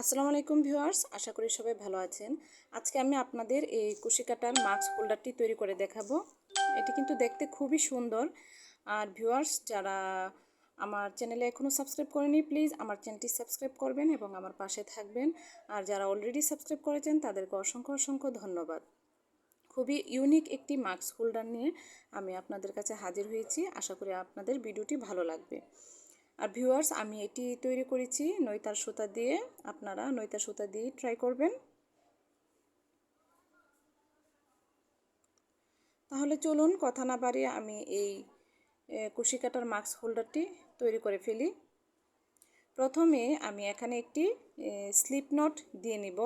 আসসালামু আলাইকুম ভিউয়ার্স, আশা করি সবাই ভালো আছেন। আজকে আমি আপনাদের এই কুশি কাটার মাস্ক হোল্ডারটি তৈরি করে দেখাবো। এটি কিন্তু দেখতে খুবই সুন্দর। আর ভিউয়ার্স, যারা আমার চ্যানেলে এখনও সাবস্ক্রাইব করেনি, প্লিজ আমার চ্যানেলটি সাবস্ক্রাইব করবেন এবং আমার পাশে থাকবেন। আর যারা অলরেডি সাবস্ক্রাইব করেছেন, তাদেরকে অসংখ্য অসংখ্য ধন্যবাদ। খুবই ইউনিক একটি মাস্ক হোল্ডার নিয়ে আমি আপনাদের কাছে হাজির হয়েছি। আশা করি আপনাদের ভিডিওটি ভালো লাগবে। আর ভিউয়ার্স আমি এটি তৈরি করেছি নৈতার সুতা দিয়ে। আপনারা নৈতার সুতা দিয়ে ট্রাই করবেন। তাহলে চলুন কথা না বাড়িয়ে আমি এই কুশি কাটার মাস্ক হোল্ডারটি তৈরি করে ফেলি। প্রথমে আমি এখানে একটি স্লিপ নট দিয়ে নিব।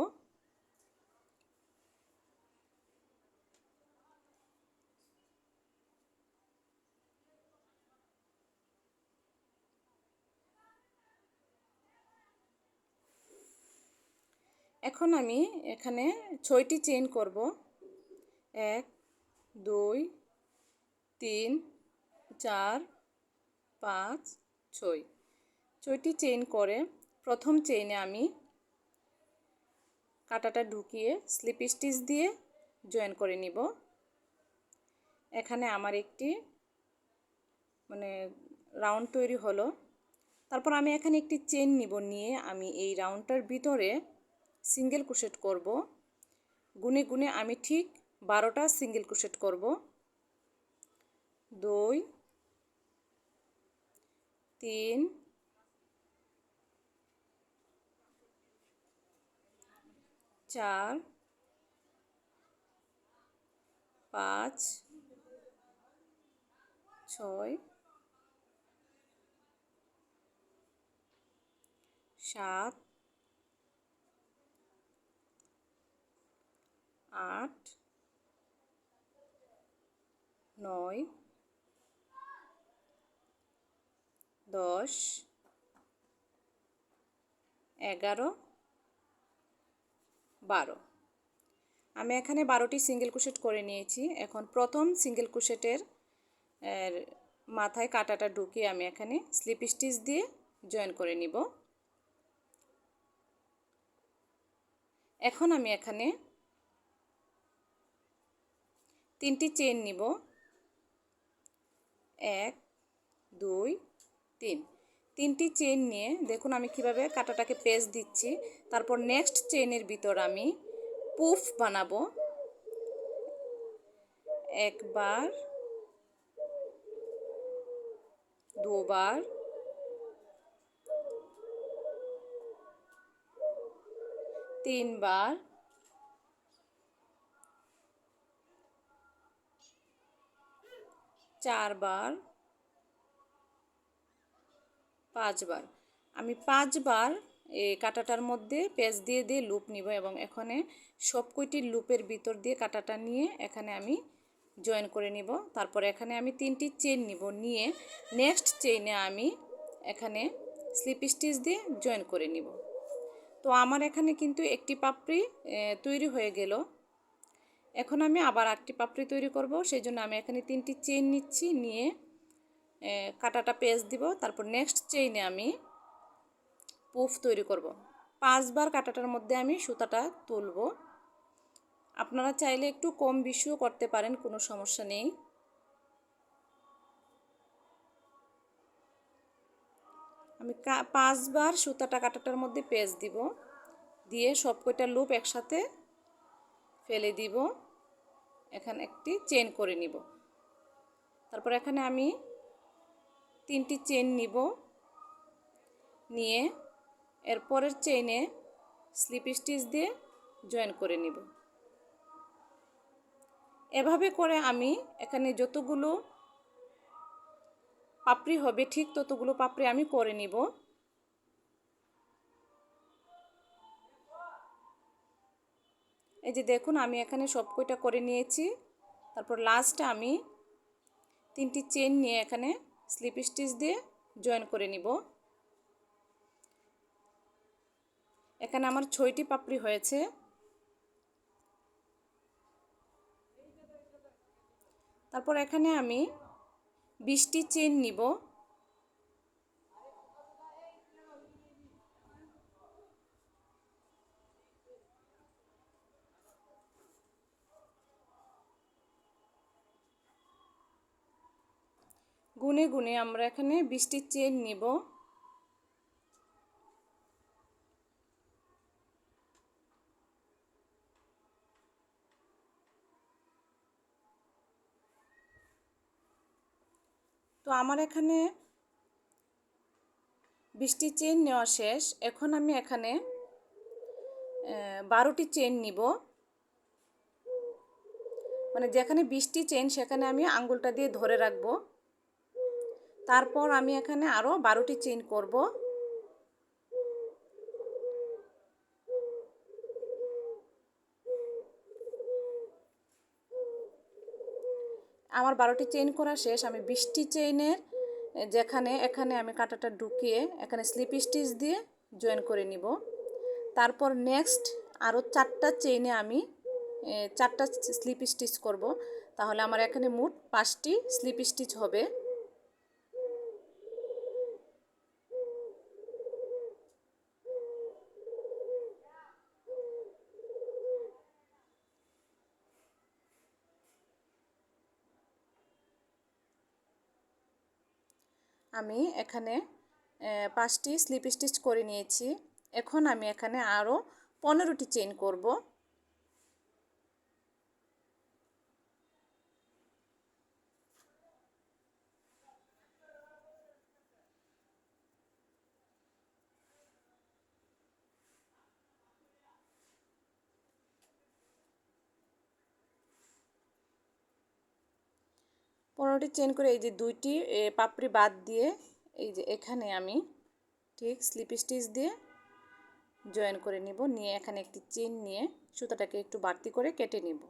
এখন আমি এখানে ছয়টি চেইন করব। এক, দুই, তিন, চার, পাঁচ, ছয়। ছয়টি চেইন করে প্রথম চেইনে আমি কাটাটা ঢুকিয়ে স্লিপ স্টিচ দিয়ে জয়েন করে নিব। এখানে আমার একটি মানে রাউন্ড তৈরি হলো। তারপর আমি এখানে একটি চেন নিব নিয়ে আমি এই রাউন্ডটার ভিতরে সিঙ্গেল ক্রোশেট করব। গুনে গুনে আমি ঠিক বারোটা সিঙ্গেল ক্রোশেট করব। দুই, তিন, চার, পাঁচ, ছয়, সাত আট, নয়, দশ, এগারো, বারো। আমি এখানে বারোটি সিঙ্গেল কুশেট করে নিয়েছি। এখন প্রথম সিঙ্গেল কুশেটের মাথায় কাটাটা ঢুকিয়ে আমি এখানে স্লিপ স্টিচ দিয়ে জয়েন করে নিব। এখন আমি এখানে তিনটি চেন নিব। এক, দুই, তিন। তিনটি চেন নিয়ে দেখুন আমি কীভাবে কাটাটাকে পেজ দিচ্ছি। তারপর নেক্সট চেনের ভিতর আমি পুফ বানাবো। একবার, দুবার, তিনবার চারবার, পাঁচবার। আমি পাঁচবার কাটাটার মধ্যে পেঁচ দিয়ে দিয়ে লুপ নিব এবং এখানে সব কয়টি লুপের ভিতর দিয়ে কাটাটা নিয়ে এখানে আমি জয়েন করে নিব। তারপর এখানে আমি তিনটি চেন নিব। নিয়ে নেক্সট চেইনে আমি এখানে স্লিপ স্টিচ দিয়ে জয়েন করে নিব। তো আমার এখানে কিন্তু একটি পাপড়ি তৈরি হয়ে গেল। এখন আমি আবার একটি পাপড়ি তৈরি করব সেই জন্য আমি এখানে তিনটি চেইন নিচ্ছি, নিয়ে কাটাটা পেজ দিব, তারপর নেক্সট চেইনে আমি পুফ তৈরি করব। পাঁচবার কাটাটার মধ্যে আমি সুতাটা তুলব। আপনারা চাইলে একটু কম বেশিও করতে পারেন, কোনো সমস্যা নেই। আমি পাঁচবার সুতাটা কাটাটার মধ্যে পেজ দিব, দিয়ে সব কয়টা লুপ একসাথে ফেলে দিব। এখানে একটি চেন করে নিব। তারপর এখানে আমি তিনটি চেন নিব। নিয়ে এরপরের চেইনে স্লিপ স্টিচ দিয়ে জয়েন করে নিব। এভাবে করে আমি এখানে যতগুলো পাপড়ি হবে, ঠিক ততগুলো পাপড়ি আমি করে নিব। এই যে দেখুন, আমি এখানে সব কয়টা করে নিয়েছি। তারপর লাস্টে আমি তিনটি চেন নিয়ে এখানে স্লিপ স্টিচ দিয়ে জয়েন করে নিব। এখানে আমার ছয়টি পাপড়ি হয়েছে। তারপর এখানে আমি বিশটি চেন নিব। গুনে গুনে আমরা এখানে বৃষ্টির চেন নিব। তো আমার এখানে বিশটি চেন নেওয়া শেষ। এখন আমি এখানে বারোটি চেন নিব। মানে যেখানে বিশটি চেন, সেখানে আমি আঙ্গুলটা দিয়ে ধরে রাখব। তারপর আমি এখানে আরও বারোটি চেন করব। আমার বারোটি চেইন করা শেষ। আমি বিশটি চেইনের, যেখানে, এখানে আমি কাঁটাটা ঢুকিয়ে, এখানে স্লিপ স্টিচ দিয়ে জয়েন করে নিব। তারপর নেক্সট আরও চারটা চেইনে আমি চারটা স্লিপ স্টিচ করব। তাহলে আমার এখানে মোট পাঁচটি স্লিপ স্টিচ হবে। আমি এখানে পাঁচটি স্লিপ স্টিচ করে নিয়েছি। এখন আমি এখানে আরও পনেরোটি চেন করব। পনেরোটি চেন করে এই যে দুইটি পাপড়ি বাদ দিয়ে এই যে এখানে আমি ঠিক স্লিপ স্টিচ দিয়ে জয়েন করে নিব। নিয়ে এখানে একটি চেন নিয়ে সুতাটাকে একটু বাড়তি করে কেটে নিব।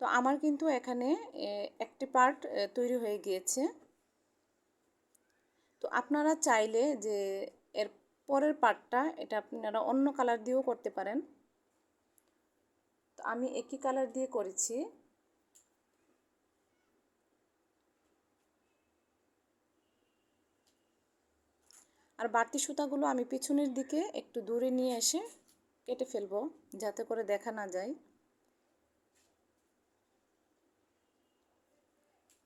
তো আমার কিন্তু এখানে একটি পার্ট তৈরি হয়ে গিয়েছে। তো আপনারা চাইলে যে এর পরের পার্টটা এটা আপনারা অন্য কালার দিয়েও করতে পারেন। তো আমি একই কালার দিয়ে করেছি। আর বাড়তি সুতাগুলো আমি পিছনের দিকে একটু দূরে নিয়ে এসে কেটে ফেলব, যাতে করে দেখা না যায়।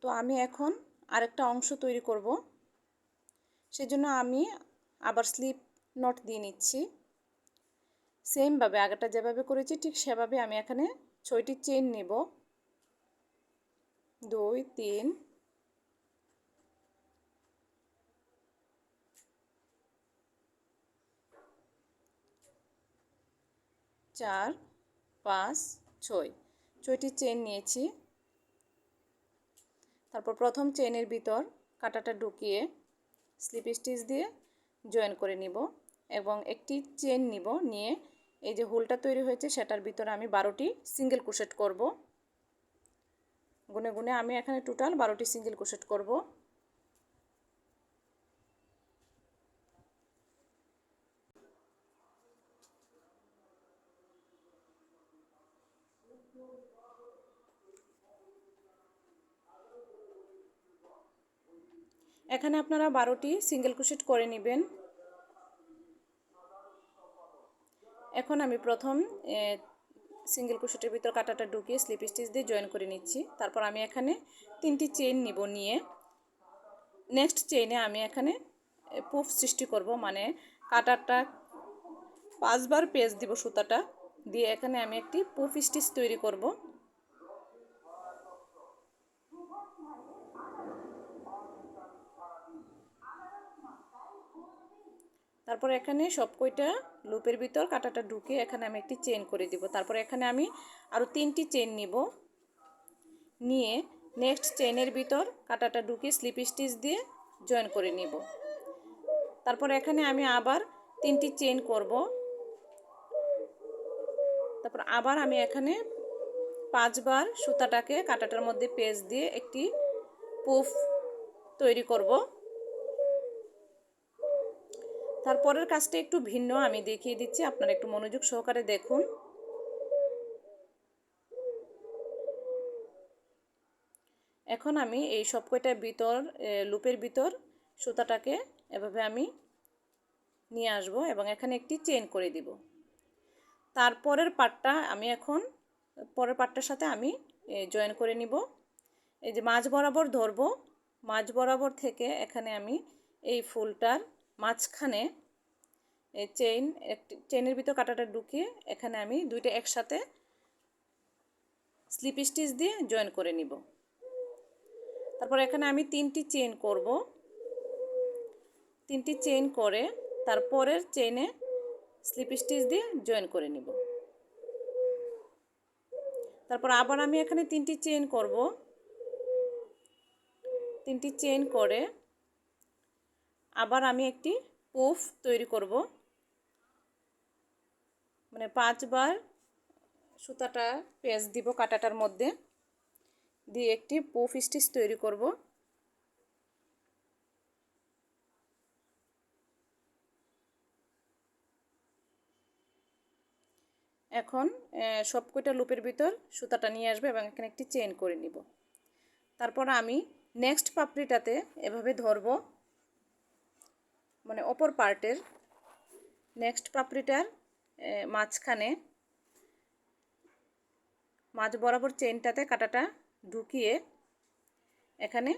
তো আমি এখন আরেকটা অংশ তৈরি করব। সেজন্য আমি আবার স্লিপ নট দিয়ে নিচ্ছি। সেমভাবে আগেটা যেভাবে করেছি, ঠিক সেভাবে আমি এখানে ছয়টি চেন নেব। দুই, তিন চার, পাঁচ, ছয়। ছয়টি চেন নিয়েছি। তারপর প্রথম চেনের ভিতর কাটাটা ঢুকিয়ে স্লিপ স্টিচ দিয়ে জয়েন করে নিব এবং একটি চেন নিব নিয়ে এই যে হোলটা তৈরি হয়েছে সেটার ভিতরে আমি বারোটি সিঙ্গেল কুশেট করব। গুনে গুনে আমি এখানে টোটাল বারোটি সিঙ্গেল কুশেট করব। এখানে আপনারা বারোটি সিঙ্গেল ক্রোশেট করে নেবেন। এখন আমি প্রথম সিঙ্গেল ক্রোশেটের ভিতর কাটাটা ঢুকিয়ে স্লিপ স্টিচ দিয়ে জয়েন করে নিচ্ছি। তারপর আমি এখানে তিনটি চেইন নিব নিয়ে। নেক্সট চেইনে আমি এখানে পুফ সৃষ্টি করব মানে কাটারটা পাঁচবার পেজ দিব সুতাটা। দিয়ে এখানে আমি একটি পুফ স্টিচ তৈরি করব। তারপর এখানে সব কয়টা লুপের ভিতর কাটাটা ঢুকে এখানে আমি একটি চেন করে দিব। তারপর এখানে আমি আরও তিনটি চেন নিব। নিয়ে নেক্সট চেনের ভিতর কাটাটা ঢুকে স্লিপ স্টিচ দিয়ে জয়েন করে নিব। তারপর এখানে আমি আবার তিনটি চেন করব। তারপর আবার আমি এখানে পাঁচবার সুতাটাকে কাটাটার মধ্যে পেজ দিয়ে একটি পুফ তৈরি করব। তারপরের কাজটা একটু ভিন্ন, আমি দেখিয়ে দিচ্ছি, আপনারা একটু মনোযোগ সহকারে দেখুন। এখন আমি এই সব কয়টার ভিতর লুপের ভিতর সুতাটাকে এভাবে আমি নিয়ে আসব এবং এখানে একটি চেন করে দিব। তারপরের পাটটা আমি এখন, পরের পাটটার সাথে আমি জয়েন করে নিব। এই যে মাঝ বরাবর ধরবো, মাঝ বরাবর থেকে এখানে আমি এই ফুলটার মাঝখানে এই চেইন একটি চেইনের ভিতর কাটাটা ঢুকিয়ে এখানে আমি দুইটা একসাথে স্লিপ স্টিচ দিয়ে জয়েন করে নিব। তারপর এখানে আমি তিনটি চেইন করব। তিনটি চেইন করে তারপরের চেইনে স্লিপ স্টিচ দিয়ে জয়েন করে নিব। তারপর আবার আমি এখানে তিনটি চেইন করব। তিনটি চেইন করে আবার আমি একটি পুফ তৈরি করব। মানে পাঁচবার সুতাটা পেঁচ দিব কাটাটার মধ্যে। দিয়ে একটি পুফ স্টিচ তৈরি করব। এখন সব কয়টা লুপের ভিতর সুতাটা নিয়ে আসবে এবং এখানে একটি চেন করে নিব। তারপর আমি নেক্সট পাপড়িটাতে এভাবে ধরব। মানে অপর পার্টের নেক্সট পাপড়িটার মাঝখানে মাঝ বরাবর চেনটাতে কাটাটা ঢুকিয়ে এখানে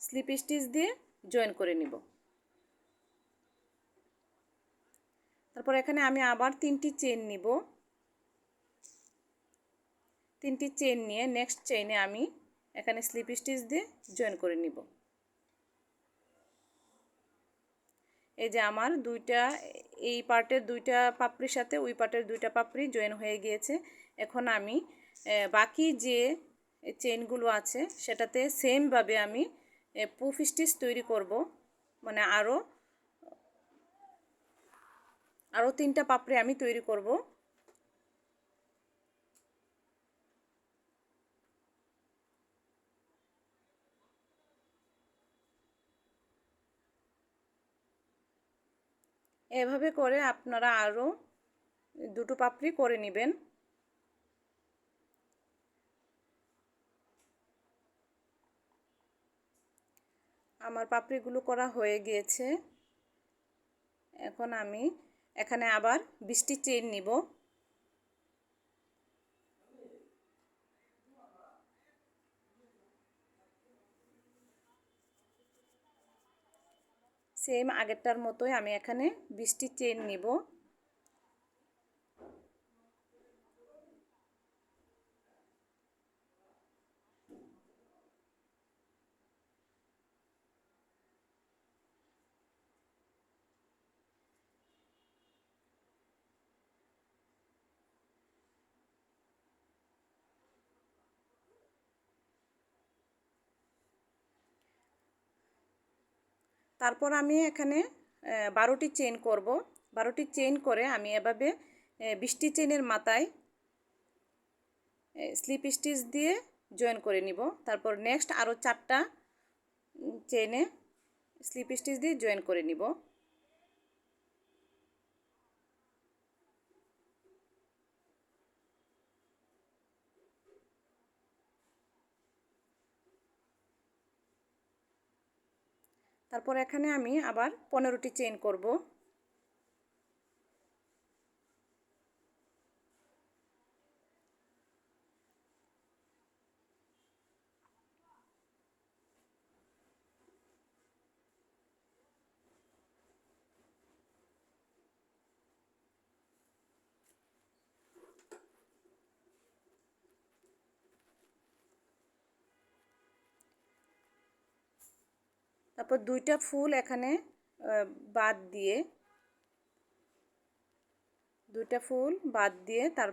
স্লিপ স্টিচ দিয়ে জয়েন করে নিব। তারপর এখানে আমি আবার তিনটি চেন নিব। তিনটি চেন নিয়ে নেক্সট চেইনে আমি এখানে স্লিপ স্টিচ দিয়ে জয়েন করে নিব। এই যে আমার দুইটা, এই পার্টের দুইটা পাপড়ির সাথে ওই পার্টের দুইটা পাপড়ি জয়েন হয়ে গিয়েছে। এখন আমি বাকি যে চেনগুলো আছে, সেটাতে সেমভাবে আমি পুফ স্টিচ তৈরি করব। মানে আরও আরও তিনটা পাপড়ি আমি তৈরি করব। এভাবে করে আপনারা আরও দুটো পাপড়ি করে নেবেন। আমার পাপড়িগুলো করা হয়ে গিয়েছে। এখন আমি এখানে আবার বৃষ্টি চেন নিব। সেম আগেরটার মতোই আমি এখানে বৃষ্টির চেন নিব। তারপর আমি এখানে বারোটি চেন করব। বারোটি চেন করে আমি এভাবে বৃষ্টি চেনের মাথায় স্লিপ স্টিচ দিয়ে জয়েন করে নিব। তারপর নেক্সট আরও চারটা চেনে স্লিপ স্টিচ দিয়ে জয়েন করে নিব। তারপর এখানে আমি আবার পনেরোটি চেইন করব। তারপর দুইটা ফুল এখানে বাদ দিয়ে, দুইটা ফুল বাদ দিয়ে তার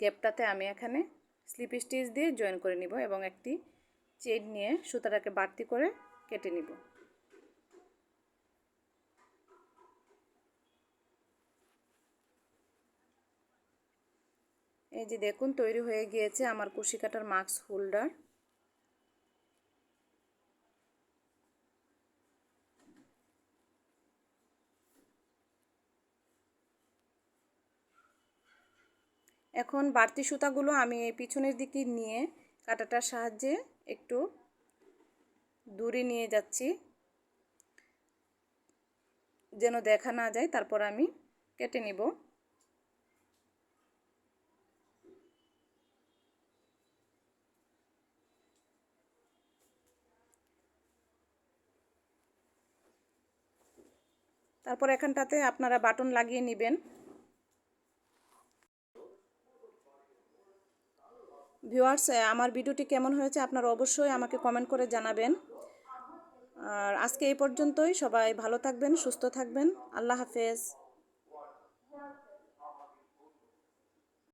গ্যাপটাতে আমি এখানে স্লিপ স্টিচ দিয়ে জয়েন করে নিব এবং একটি চেন নিয়ে সুতাটাকে বাড়তি করে কেটে নিব। এই যে দেখুন, তৈরি হয়ে গিয়েছে আমার কুশি কাটার মাস্ক হোল্ডার। এখন বাড়তি সুতাগুলো আমি পিছনের দিকে নিয়ে কাটাটার সাহায্যে একটু দূরে নিয়ে যাচ্ছি। যেন দেখা না যায়, তারপর আমি কেটে নিব। তারপর এখানটাতে আপনারা বাটন লাগিয়ে নেবেন। ভিউয়ার্স আমার ভিডিওটি কেমন হয়েছে আপনারা অবশ্যই আমাকে কমেন্ট করে জানাবেন। আর আজকে এই পর্যন্তই। সবাই ভালো থাকবেন, সুস্থ থাকবেন। আল্লাহ হাফেজ।